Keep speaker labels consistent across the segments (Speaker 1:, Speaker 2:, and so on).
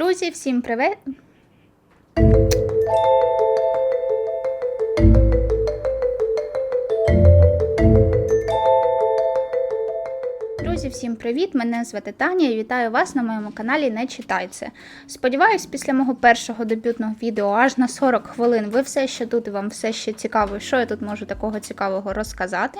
Speaker 1: Друзі, всім привіт! Друзі, всім привіт! Мене звати Таня і вітаю вас на моєму каналі Не читайте. Сподіваюсь, після мого першого дебютного відео аж на 40 хвилин ви все ще тут і вам все ще цікаво, що я тут можу такого цікавого розказати.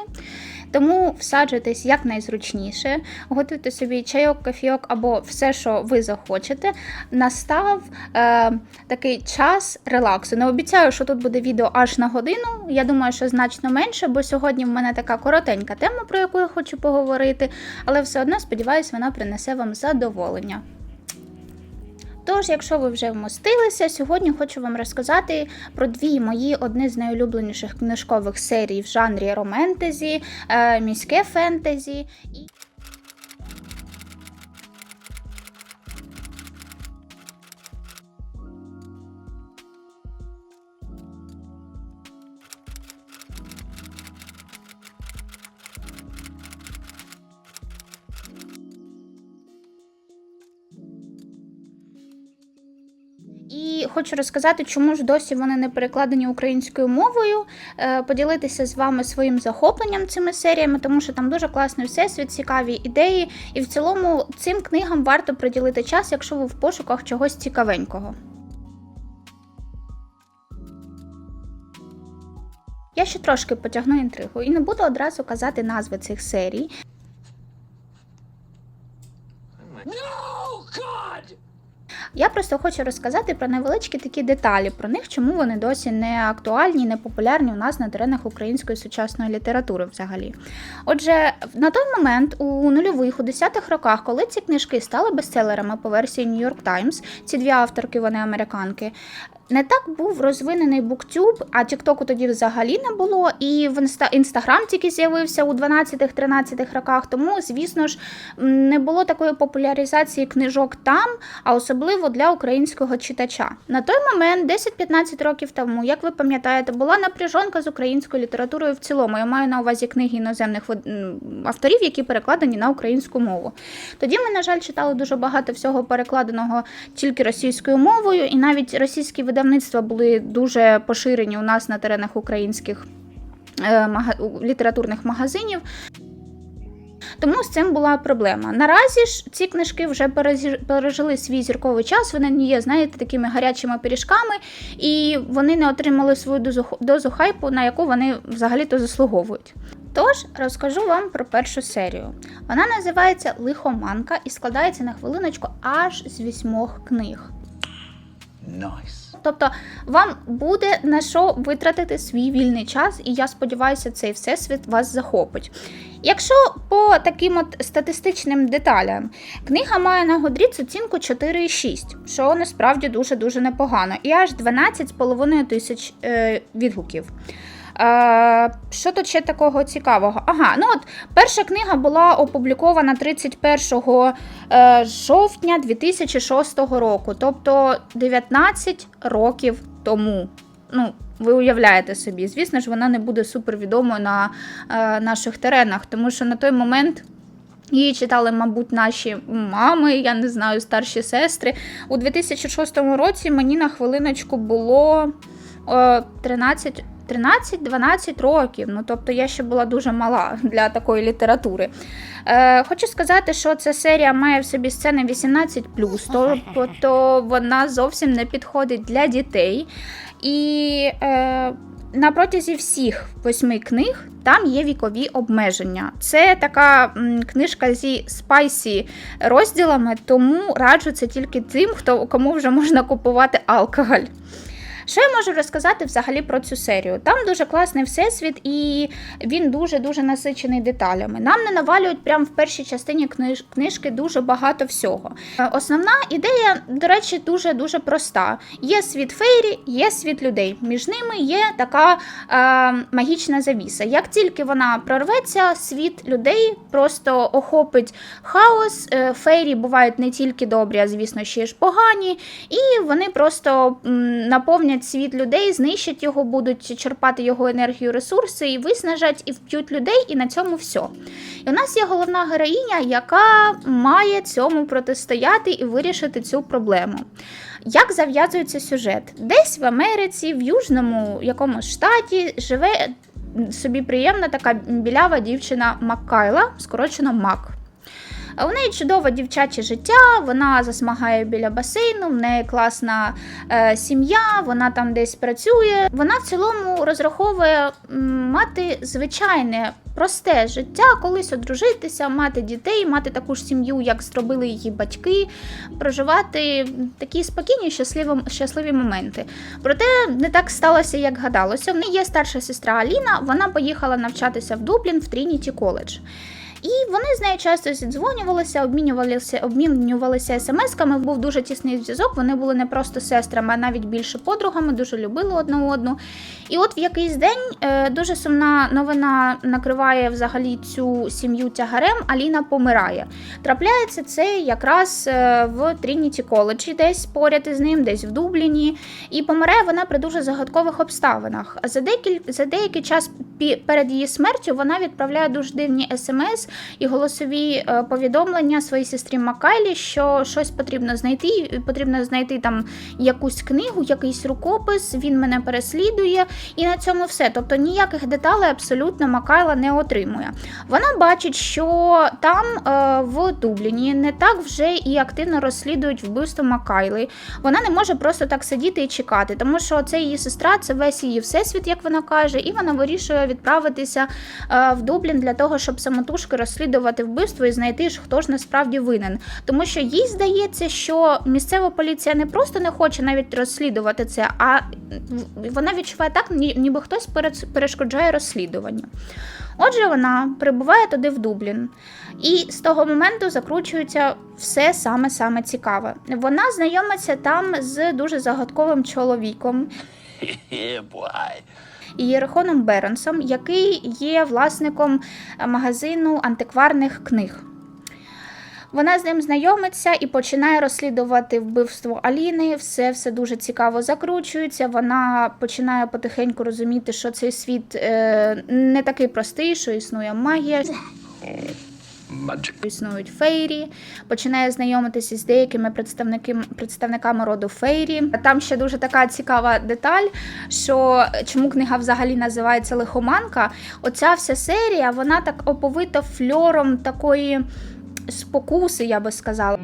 Speaker 1: Тому всаджуйтесь якнайзручніше, готуйте собі чайок, кофійок або все, що ви захочете. Настав е, такий час релаксу. Не обіцяю, що тут буде відео аж на годину. Я думаю, що значно менше, бо сьогодні в мене така коротенька тема, про яку я хочу поговорити, але все одно сподіваюся, вона принесе вам задоволення. Тож, якщо ви вже вмостилися, сьогодні хочу вам розказати про дві мої одні з найулюбленіших книжкових серій в жанрі романтезі, е, міське фентезі. І... Хочу розказати, чому ж досі вони не перекладені українською мовою, е, поділитися з вами своїм захопленням цими серіями, тому що там дуже класний всесвіт, цікаві ідеї, і в цілому цим книгам варто приділити час, якщо ви в пошуках чогось цікавенького. Я ще трошки потягну інтригу і не буду одразу казати назви цих серій. Я просто хочу розказати про невеличкі такі деталі про них, чому вони досі не актуальні, не популярні у нас на теренах української сучасної літератури взагалі. Отже, на той момент у нульових, у десятих роках, коли ці книжки стали бестселерами по версії New York Times, ці дві авторки, вони американки. Не так був розвинений буктюб, а Тіктоку тоді взагалі не було. І в інстаграм тільки з'явився у 12-13 роках. Тому, звісно ж, не було такої популяризації книжок там, а особливо для українського читача. На той момент, 10-15 років тому, як ви пам'ятаєте, була напряжонка з українською літературою в цілому. Я маю на увазі книги іноземних авторів, які перекладені на українську мову. Тоді ми, на жаль, читали дуже багато всього перекладеного тільки російською мовою, і навіть російські видавництва були дуже поширені у нас на теренах українських е, літературних магазинів. Тому з цим була проблема. Наразі ж ці книжки вже пережили свій зірковий час. Вони не є, знаєте, такими гарячими пиріжками, і вони не отримали свою дозу, дозу хайпу, на яку вони взагалі-то заслуговують. Тож розкажу вам про першу серію. Вона називається Лихоманка і складається на хвилиночку аж з вісьмох книг.
Speaker 2: Nice.
Speaker 1: Тобто вам буде на що витратити свій вільний час, і я сподіваюся, цей всесвіт вас захопить. Якщо по таким от статистичним деталям, книга має на Годріц оцінку 4,6, що насправді дуже-дуже непогано, і аж 12,5 тисяч е, відгуків. Е, що тут ще такого цікавого? Ага, ну от перша книга була опублікована 31 е, жовтня 2006 року, тобто 19 років тому. Ну, ви уявляєте собі, звісно ж, вона не буде супервідомою на е, наших теренах, тому що на той момент. Її читали, мабуть, наші мами, я не знаю, старші сестри. У 2006 році мені на хвилиночку було о, 13 13-12 років. Ну, тобто я ще була дуже мала для такої літератури. Е, Хочу сказати, що ця серія має в собі сцени 18, тобто вона зовсім не підходить для дітей. І е, на протязі всіх восьми книг там є вікові обмеження. Це така книжка зі спайсі розділами, тому раджу це тільки тим, хто кому вже можна купувати алкоголь. Що я можу розказати взагалі про цю серію? Там дуже класний всесвіт, і він дуже-дуже насичений деталями. Нам не навалюють прямо в першій частині книж... книжки дуже багато всього. Е, основна ідея, до речі, дуже-дуже проста: є світ фейрі, є світ людей. Між ними є така е, магічна завіса. Як тільки вона прорветься, світ людей просто охопить хаос. Е, фейрі бувають не тільки добрі, а звісно, ще ж погані, і вони просто наповнять вигонять світ людей, знищать його, будуть черпати його енергію, ресурси і виснажать, і вб'ють людей, і на цьому все. І у нас є головна героїня, яка має цьому протистояти і вирішити цю проблему. Як зав'язується сюжет? Десь в Америці, в Южному якомусь штаті живе собі приємна така білява дівчина Маккайла, скорочено Мак. А У неї чудове дівчаче життя, вона засмагає біля басейну, в неї класна е, сім'я, вона там десь працює. Вона в цілому розраховує мати звичайне, просте життя, колись одружитися, мати дітей, мати таку ж сім'ю, як зробили її батьки, проживати такі спокійні, щасливі, щасливі моменти. Проте не так сталося, як гадалося. В неї є старша сестра Аліна, вона поїхала навчатися в Дублін в Трініті коледж. І вони з нею часто зідзвонювалися, обмінювалися, обмінювалися смс-ками. Був дуже тісний зв'язок. Вони були не просто сестрами, а навіть більше подругами, дуже любили одна одну. І от в якийсь день е, дуже сумна новина накриває взагалі цю сім'ю тягарем. Аліна помирає. Трапляється це якраз е, в Трініті коледжі, десь поряд із ним, десь в Дубліні. І помирає вона при дуже загадкових обставинах. За деякий, за деякий час перед її смертю вона відправляє дуже дивні смс і голосові е, повідомлення своїй сестрі Макайлі, що щось потрібно знайти. Потрібно знайти там якусь книгу, якийсь рукопис. Він мене переслідує, і на цьому все. Тобто ніяких деталей абсолютно Макайла не отримує. Вона бачить, що там е, в Дубліні не так вже і активно розслідують вбивство Макайли. Вона не може просто так сидіти і чекати, тому що це її сестра, це весь її всесвіт, як вона каже, і вона вирішує відправитися е, в Дублін для того, щоб самотужки розслідувати вбивство і знайти хто ж насправді винен. Тому що їй здається, що місцева поліція не просто не хоче навіть розслідувати це, а вона відчуває так, ніби хтось перешкоджає розслідуванню. Отже, вона прибуває туди в Дублін, і з того моменту закручується все саме саме цікаве. Вона знайомиться там з дуже загадковим чоловіком. Єрихоном Беронсом, який є власником е, магазину антикварних книг. Вона з ним знайомиться і починає розслідувати вбивство Аліни. Все все дуже цікаво закручується. Вона починає потихеньку розуміти, що цей світ е, не такий простий, що існує магія,
Speaker 2: Magic.
Speaker 1: існують фейрі, починає знайомитися з деякими представниками представниками роду фейрі. Там ще дуже така цікава деталь, що чому книга взагалі називається Лихоманка. Оця вся серія, вона так оповита фльором такої спокуси, я би сказала.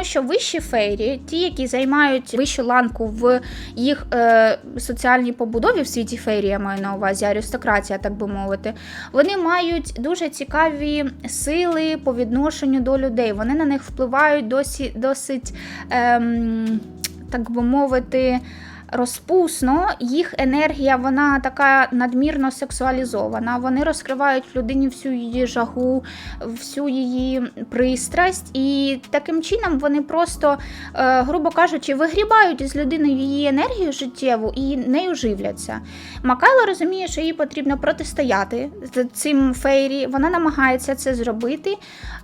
Speaker 1: Тому що вищі фейрі, ті, які займають вищу ланку в їх е, соціальній побудові в світі фейрі, я маю на увазі аристократія, так би мовити, вони мають дуже цікаві сили по відношенню до людей. Вони на них впливають досі, досить, е, так би мовити, розпусно. Їх енергія вона така надмірно сексуалізована. Вони розкривають людині всю її жагу, всю її пристрасть, і таким чином вони просто, е, грубо кажучи, вигрібають із людини її енергію життєву і нею живляться. Макайло розуміє, що їй потрібно протистояти цим фейрі. Вона намагається це зробити.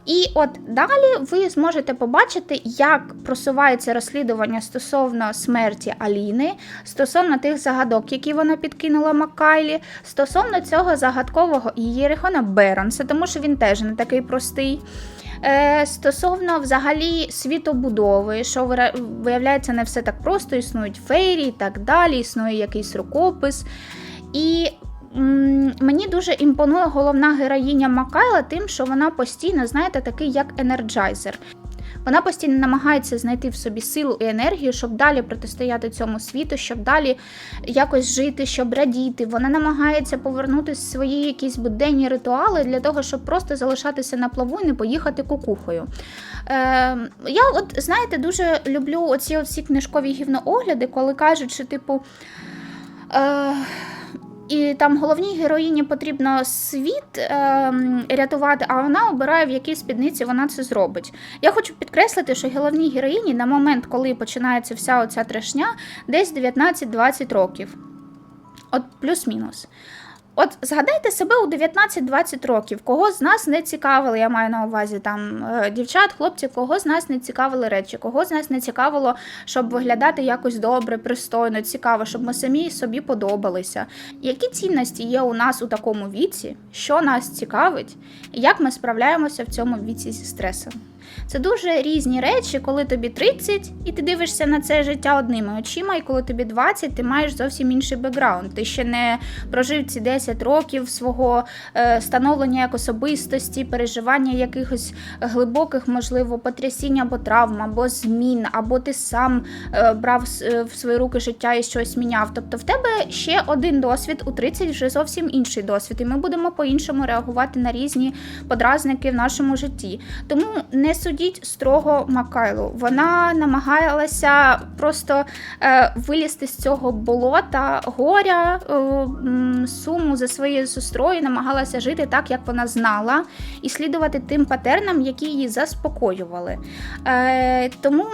Speaker 1: І от далі ви зможете побачити, як просувається розслідування стосовно смерті Аліни, стосовно тих загадок, які вона підкинула Маккайлі, стосовно цього загадкового Єрихона Беронса, тому що він теж не такий простий. Е, Стосовно взагалі світобудови, що виявляється, не все так просто, існують фейрі і так далі, існує якийсь рукопис. І мені дуже імпонує головна героїня Макайла тим, що вона постійно, знаєте, такий як енерджайзер. Вона постійно намагається знайти в собі силу і енергію, щоб далі протистояти цьому світу, щоб далі якось жити, щоб радіти. Вона намагається повернути свої якісь буденні ритуали для того, щоб просто залишатися на плаву і не поїхати кукухою. Е, я, от знаєте, дуже люблю оці всі книжкові гівноогляди, коли кажуть, що типу. Е, і там головній героїні потрібно світ е, рятувати, а вона обирає, в якій спідниці вона це зробить. Я хочу підкреслити, що головній героїні на момент, коли починається вся оця трешня, десь 19-20 років. От плюс-мінус. От згадайте себе у 19-20 років, кого з нас не цікавили, я маю на увазі там е, дівчат, хлопців, кого з нас не цікавили речі, кого з нас не цікавило, щоб виглядати якось добре, пристойно, цікаво, щоб ми самі собі подобалися. Які цінності є у нас у такому віці, що нас цікавить, і як ми справляємося в цьому віці зі стресом? Це дуже різні речі, коли тобі 30 і ти дивишся на це життя одними очима, і коли тобі 20, ти маєш зовсім інший бекграунд. Ти ще не прожив ці 10 років свого е, становлення як особистості, переживання якихось глибоких, можливо, потрясінь або травм, або змін, або ти сам е, брав е, в свої руки життя і щось міняв. Тобто в тебе ще один досвід, у 30 вже зовсім інший досвід, і ми будемо по-іншому реагувати на різні подразники в нашому житті. Тому не судіть строго Макайлу. Вона намагалася просто е, вилізти з цього болота горя, е, суму за своєю сестрою, намагалася жити так, як вона знала, і слідувати тим патернам, які її заспокоювали. Е, тому.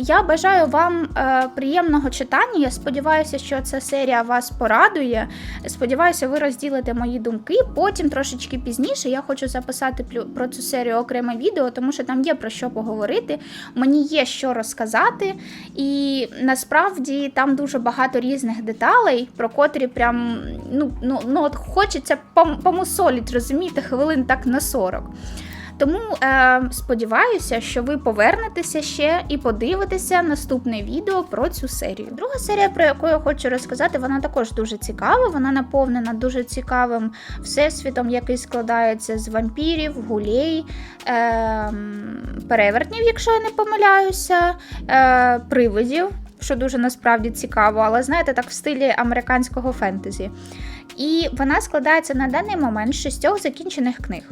Speaker 1: Я бажаю вам е, приємного читання. Я сподіваюся, що ця серія вас порадує. Сподіваюся, ви розділите мої думки. Потім трошечки пізніше я хочу записати про цю серію окреме відео, тому що там є про що поговорити. Мені є що розказати, і насправді там дуже багато різних деталей, про котрі прям ну, ну, ну от хочеться пом- помусоліть, розумієте, хвилин так на 40. Тому е, сподіваюся, що ви повернетеся ще і подивитеся наступне відео про цю серію. Друга серія, про яку я хочу розказати, вона також дуже цікава. Вона наповнена дуже цікавим всесвітом, який складається з вампірів, гулей, е, перевертнів, якщо я не помиляюся, е, привидів. Що дуже насправді цікаво, але знаєте, так в стилі американського фентезі. І вона складається на даний момент з шістьох закінчених книг.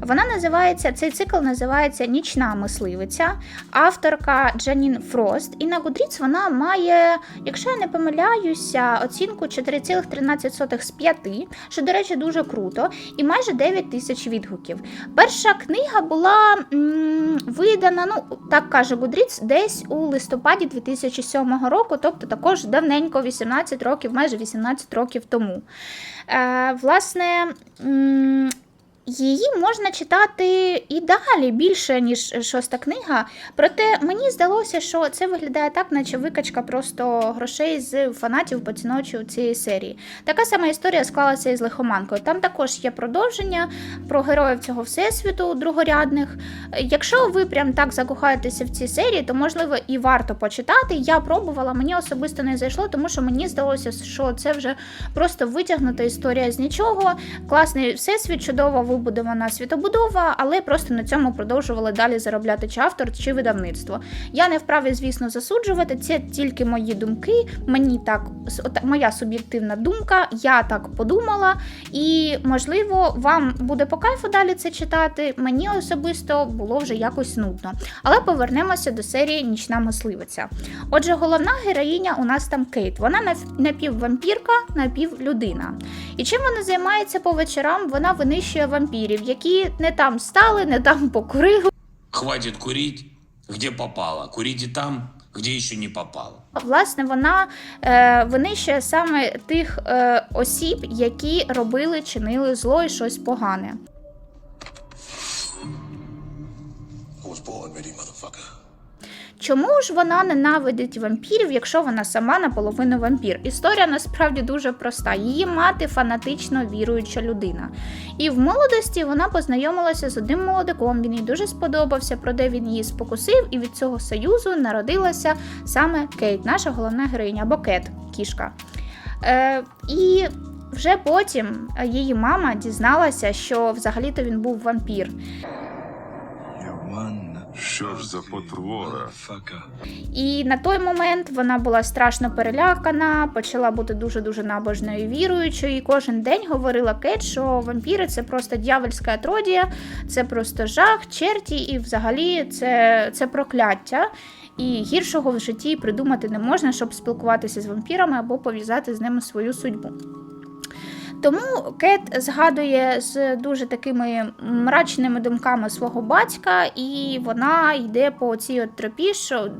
Speaker 1: Вона називається цей цикл називається Нічна мисливиця, авторка Джанін Фрост. І на Goodreads вона має, якщо я не помиляюся, оцінку 4,13 з 5, що, до речі, дуже круто, і майже 9 тисяч відгуків. Перша книга була м, видана, ну так каже Goodreads, десь у листопаді 2007 року, тобто також давненько, 18 років, майже 18 років тому. Е, власне. Її можна читати і далі більше, ніж шоста книга. Проте мені здалося, що це виглядає так, наче викачка просто грошей з фанатів поціновувачів цієї серії. Така сама історія склалася і з лихоманкою. Там також є продовження про героїв цього всесвіту другорядних. Якщо ви прям так закохаєтеся в ці серії, то можливо і варто почитати. Я пробувала, мені особисто не зайшло, тому що мені здалося, що це вже просто витягнута історія з нічого. Класний всесвіт, чудово вибудована світобудова, але просто на цьому продовжували далі заробляти чи автор, чи видавництво. Я не вправі, звісно, засуджувати. Це тільки мої думки. Мені так моя суб'єктивна думка. Я так подумала, і можливо, вам буде по кайфу далі це читати. Мені особисто було вже якось нудно. Але повернемося до серії Нічна мисливиця. Отже, головна героїня у нас там Кейт. Вона напіввампірка, напівлюдина. І чим вона займається по вечорам? Вона винищує вампірів, які не там стали, не там покурили.
Speaker 3: Хватить куріть, где попало. і там, где ще не попало.
Speaker 1: Власне, вона е, винищує саме тих е, осіб, які робили, чинили зло і щось погане.
Speaker 2: I was born ready, motherfucker.
Speaker 1: Чому ж вона ненавидить вампірів, якщо вона сама наполовину вампір? Історія насправді дуже проста. Її мати фанатично віруюча людина. І в молодості вона познайомилася з одним молодиком. Він їй дуже сподобався, проте він її спокусив, і від цього союзу народилася саме Кейт, наша головна героїня, або Кет, кішка. Е, і вже потім її мама дізналася, що взагалі-то він був вампір.
Speaker 4: Що ж за потвора?
Speaker 1: І на той момент вона була страшно перелякана, почала бути дуже дуже набожною віруючою. І кожен день говорила Кейт, що вампіри це просто дьявольська отродія, це просто жах, черті, і взагалі це, це прокляття. І гіршого в житті придумати не можна, щоб спілкуватися з вампірами або пов'язати з ними свою судьбу. Тому Кет згадує з дуже такими мрачними думками свого батька, і вона йде по цій от тропі, що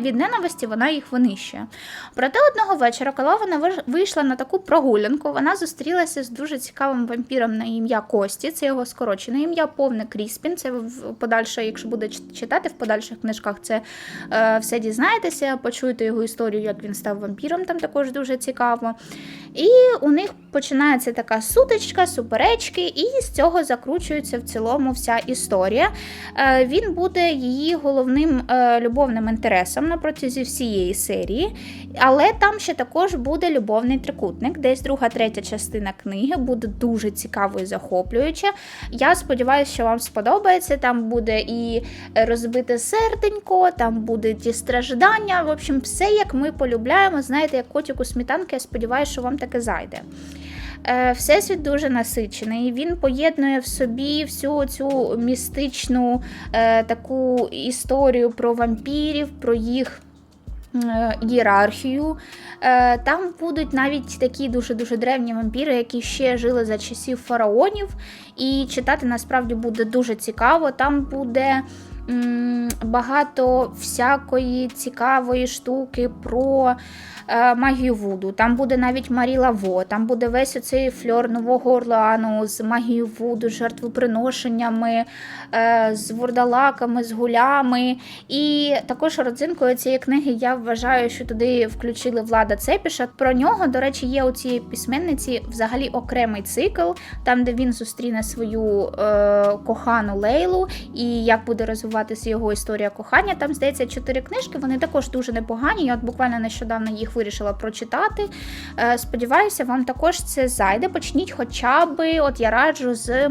Speaker 1: від ненависті вона їх винищує. Проте одного вечора, коли вона вийшла на таку прогулянку, вона зустрілася з дуже цікавим вампіром на ім'я Кості. Це його скорочене ім'я, повне Кріспін. Це в подальше, якщо буде читати в подальших книжках, це е, все дізнаєтеся, почуєте його історію, як він став вампіром, там також дуже цікаво. І у них починається така сутичка, суперечки, і з цього закручується в цілому вся історія. Е, Він буде її головним е, любовним інтересом на протязі всієї серії. Але там ще також буде любовний трикутник, десь друга, третя частина книги буде дуже цікаво і захоплююча. Я сподіваюся, що вам сподобається. Там буде і розбите серденько, там будуть і страждання. В общем, все як ми полюбляємо. Знаєте, як котику сметанки, я сподіваюся, що вам таке зайде. Е, Всесвіт дуже насичений. Він поєднує в собі всю цю містичну е, таку історію про вампірів, про їх е, ієрархію. Там будуть навіть такі дуже-дуже древні вампіри, які ще жили за часів фараонів. І читати насправді буде дуже цікаво. Там буде багато всякої цікавої штуки про е, магію Вуду. Там буде навіть Марі Лаво, там буде весь оцей фльор Нового Орлеану з магією Вуду, з жертвоприношеннями, е, з вурдалаками, з гулями. І також родзинкою цієї книги я вважаю, що туди включили влада Цепіша. Про нього, до речі, є у цієї письменниці взагалі окремий цикл, там, де він зустріне свою е, кохану Лейлу, і як буде розвиватися його історія кохання. Там здається чотири книжки. Вони також дуже непогані. Я от буквально нещодавно їх вирішила прочитати. Е, сподіваюся, вам також це зайде. Почніть хоча би, от я раджу з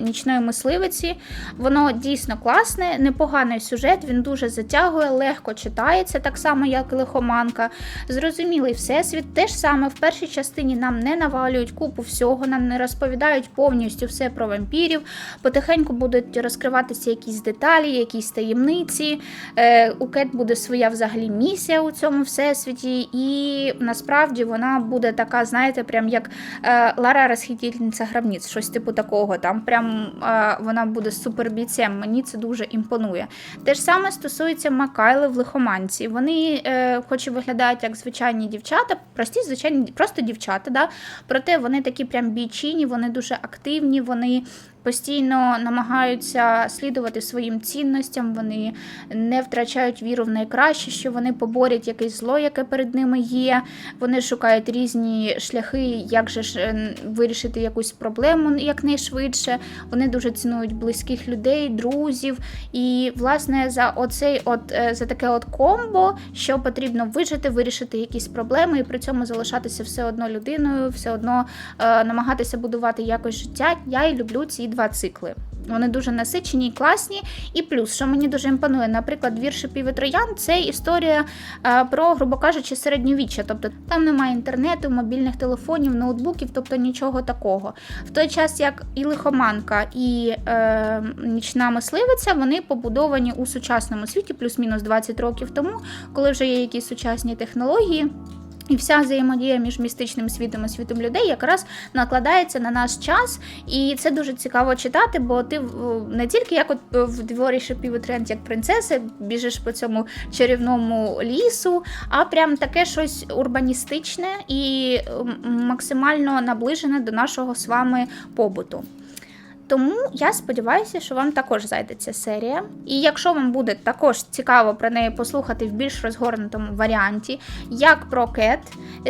Speaker 1: нічної мисливиці. Воно дійсно класне, непоганий сюжет, він дуже затягує, легко читається, так само, як і лихоманка. Зрозумілий всесвіт. Те ж саме в першій частині нам не навалюють купу всього, нам не розповідають повністю все про вампірів. Потихеньку будуть розкриватися якісь деталі, якісь таємниці. Е, у Кет буде своя взагалі місія у цьому всесвіті, і насправді вона буде така, знаєте, прям як е, Лара розхитительниця гробниць, щось типу такого. Там прям е, вона буде супербійцем. Мені це дуже імпонує. Те ж саме стосується Макайли в лихоманці. Вони, хоч і виглядають як звичайні дівчата, прості, звичайні, просто дівчата, да? проте вони такі прям бійчині, вони дуже активні, вони постійно намагаються слідувати своїм цінностям, вони не втрачають віру в найкраще, що вони поборять якесь зло, яке перед ними є. Вони шукають різні шляхи, як же ж е, вирішити якусь проблему якнайшвидше. Вони дуже цінують близьких людей, друзів. І, власне, за оцей от е, за таке от комбо, що потрібно вижити, вирішити якісь проблеми, і при цьому залишатися все одно людиною, все одно е, намагатися будувати якось життя. Я і люблю ці два цикли. Вони дуже насичені і класні. І плюс, що мені дуже імпонує, наприклад, вірш «Шипів і троян це історія е, про, грубо кажучи, середньовіччя. Тобто там немає інтернету, мобільних телефонів, ноутбуків, тобто нічого такого. В той час, як і лихоманка, і е, нічна мисливиця, вони побудовані у сучасному світі, плюс-мінус 20 років тому, коли вже є якісь сучасні технології. І вся взаємодія між містичним світом і світом людей якраз накладається на наш час, і це дуже цікаво читати, бо ти не тільки як от в дворі шипів і як принцеси, біжиш по цьому чарівному лісу, а прям таке щось урбаністичне і максимально наближене до нашого з вами побуту. Тому я сподіваюся, що вам також зайде ця серія. І якщо вам буде також цікаво про неї послухати в більш розгорнутому варіанті, як про Кет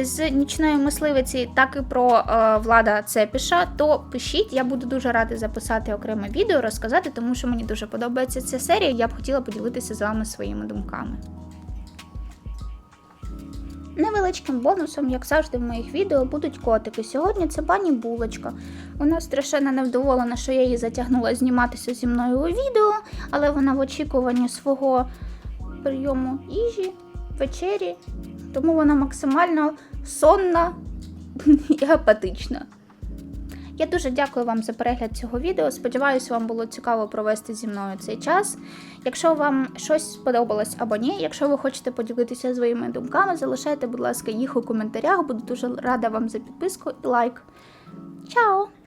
Speaker 1: з нічної мисливиці, так і про е, влада Цепіша, то пишіть. Я буду дуже рада записати окреме відео, розказати, тому що мені дуже подобається ця серія. Я б хотіла поділитися з вами своїми думками. Невеличким бонусом, як завжди в моїх відео, будуть котики. Сьогодні це пані Булочка. Вона страшенно невдоволена, що я її затягнула зніматися зі мною у відео, але вона в очікуванні свого прийому їжі, вечері, тому вона максимально сонна і апатична. Я дуже дякую вам за перегляд цього відео. Сподіваюсь, вам було цікаво провести зі мною цей час. Якщо вам щось сподобалось або ні, якщо ви хочете поділитися своїми думками, залишайте, будь ласка, їх у коментарях. Буду дуже рада вам за підписку і лайк. Чао!